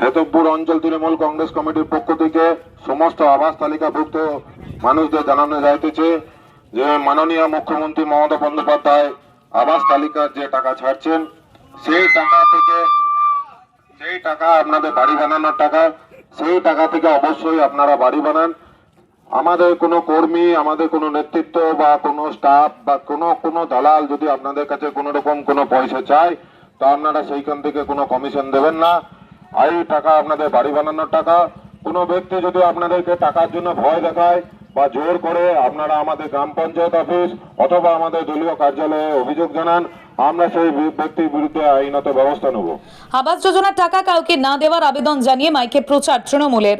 হেতবপুর অঞ্চল তৃণমূল কংগ্রেস কমিটির পক্ষ থেকে সমস্ত আবাস তালিকাভুক্ত মানুষদের জানানো যাইতেছে যে মাননীয় মুখ্যমন্ত্রী মমতা বন্দ্যোপাধ্যায় আবাস তালিকার যে টাকা ছাড়ছেন, সেই টাকা থেকে সেই টাকা আপনাদের বাড়ি বানানোর টাকা, সেই টাকা থেকে অবশ্যই আপনারা বাড়ি বানান। আমাদের কোনো কর্মী, আমাদের কোনো নেতৃত্ব বা কোনো স্টাফ বা কোনো কোনো দালাল যদি আপনাদের কাছে কোনো রকম কোনো পয়সা চায়, তো আপনারা সেইখান থেকে কোনো কমিশন দেবেন না। আর এই টাকা আপনাদের বাড়ি বানানোর টাকা। কোনো ব্যক্তি যদি আপনাদেরকে টাকার জন্য ভয় দেখায় বা জোর করে আপনারা আমাদের গ্রাম পঞ্চায়েত অফিস অথবা আমাদের দলীয় কার্যালয়ে অভিযোগ জানান, আমরা সেই ব্যক্তির বিরুদ্ধে আইনত ব্যবস্থা নেব। আবাস যোজনার টাকা কাউকে না দেওয়ার আবেদন জানিয়ে মাইকে প্রচার তৃণমূলের।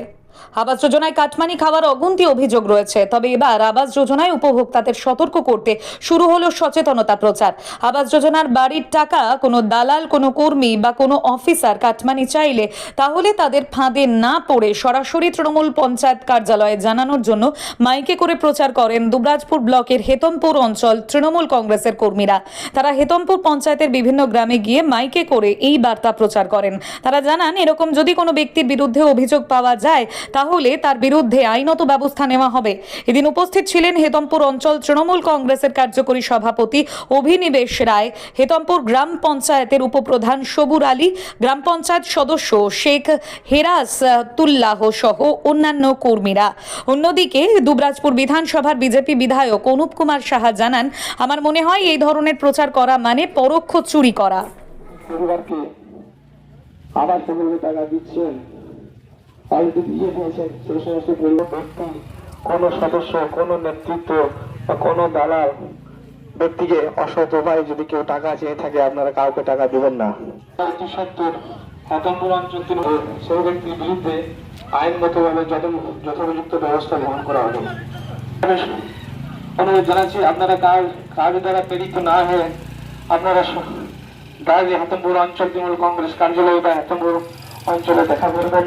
আবাস যোজনায় কাটমানি খাওয়ার অগুন্তি অভিযোগ রয়েছে। তবে এবার আবাস যোজনায় উপভোক্তাদের সতর্ক করতে শুরু হলো সচেতনতা প্রচার। আবাস যোজনার বাড়ির টাকা কোনো দালাল, কোনো কর্মী বা কোনো অফিসার কাটমানি চাইলে তাহলে তাদের ফাঁদে না পড়ে সরাসরি তৃণমূল পঞ্চায়েত কার্যালয়ে জানানোর জন্য মাইকে করে প্রচার করেন দুবরাজপুর ব্লকের হেতমপুর অঞ্চল তৃণমূল কংগ্রেসের কর্মীরা। তারা হেতমপুর পঞ্চায়েতের বিভিন্ন গ্রামে গিয়ে মাইকে করে এই বার্তা প্রচার করেন। তারা জানান, এরকম যদি কোনো ব্যক্তির বিরুদ্ধে অভিযোগ পাওয়া যায় তাহলে তার বিরুদ্ধে আইনত ব্যবস্থা নেওয়া হবে। এদিন উপস্থিত ছিলেন হেতমপুর অঞ্চল তৃণমূল কংগ্রেসের কার্যকরী সভাপতি অভিনিবেশ রায়, হেতমপুর গ্রাম পঞ্চায়েতের উপপ্রধান সবুর আলী, গ্রাম পঞ্চায়েত সদস্য শেখ হেরাস তুল্লাহ সহ অন্যান্য কর্মীরা। অন্যদিকে দুবরাজপুর বিধানসভার বিজেপি বিধায়ক অনুপ কুমার সাহা জানান, আমার মনে হয় এই ধরনের প্রচার করা মানে পরোক্ষ চুরি করা। আবার সেগুলো টাকা দিচ্ছেন। অলরেডি দিয়ে দিয়েছেন সমস্ত পরিবার ব্যক্তি, কোনো সদস্য, কোনো নেতৃত্ব বা কোনো দালাল ব্যক্তিকে অসৎ উপায়ে যদি কেউ টাকা চেয়ে থাকে, আপনারা কাউকে টাকা দেবেন না। অঞ্চল ব্যক্তির বিরুদ্ধে আইনগতভাবে ব্যবস্থা গ্রহণ করা হবে। জানাচ্ছি, আপনারা দ্বারা প্রেরিত না হয়ে আপনারা তৃণমূল কংগ্রেস কার্যালয় বা অঞ্চলে দেখা করবেন।